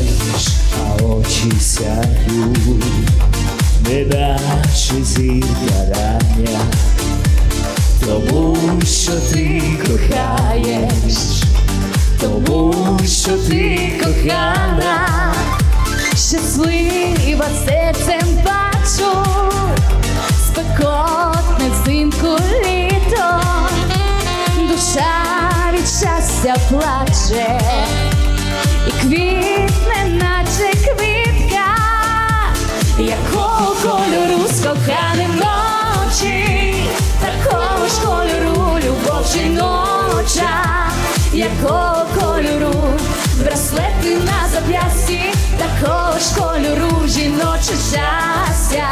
йдеш, а очі сяють, не наче зірка рання, тому що ти кохаєш, тому що ти кохана, щаслива серцем бачу, спекотне взимку літо, душа від щастя плаче. Якого кольору з коханим ночі, такого ж кольору любов жіноча, якого кольору браслети на зап'ясті, такого ж кольору жіноче щастя,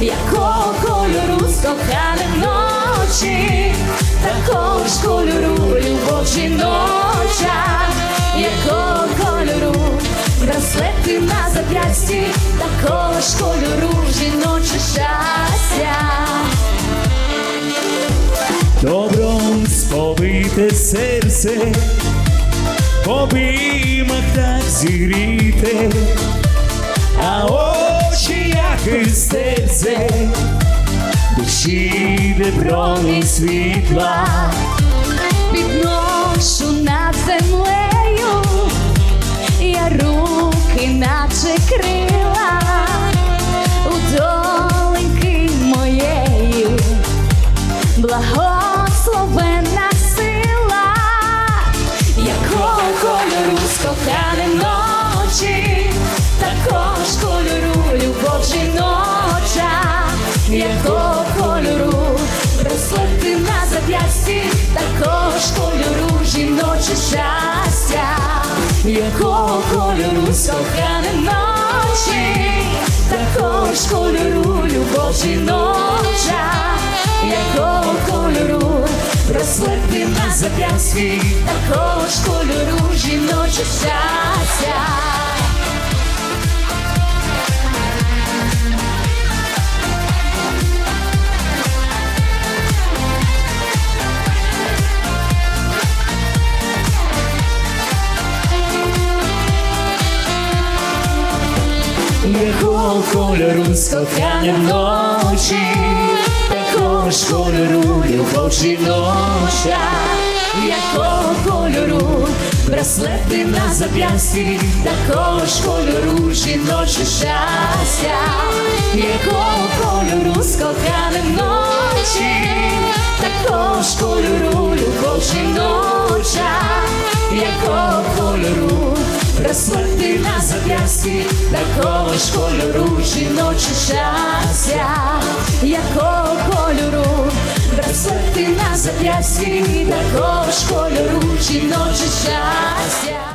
якого кольору з коханим ночі, такого ж кольору любов жіноча, якого кольору браслети на зап'ясті, ж кольору жіноче щастя. добром сповите серце, обіймах так зігріте, а очі, як і серце, душі, де промінь світла. підношу над землею, я руки, якого кольору. Браслети на зап'ясті, такого ж кольору жіноче щастя, якого кольору з коханим ночі, такого ж кольору любов жіноча, якого кольору браслети на зап'ясті, такого ж кольору жіноче щастя. Якого кольору коханням ночі, такого ж кольору любов жіноча, якого кольору браслети на зап'ясті, такого ж кольору жіноче щастя, якого кольору коханим ночі, такого ж кольору зап'ясті, такого ж кольору жіноче щастя, якого кольору? Браслети на зап'ясті, такого ж кольору жіноче щастя.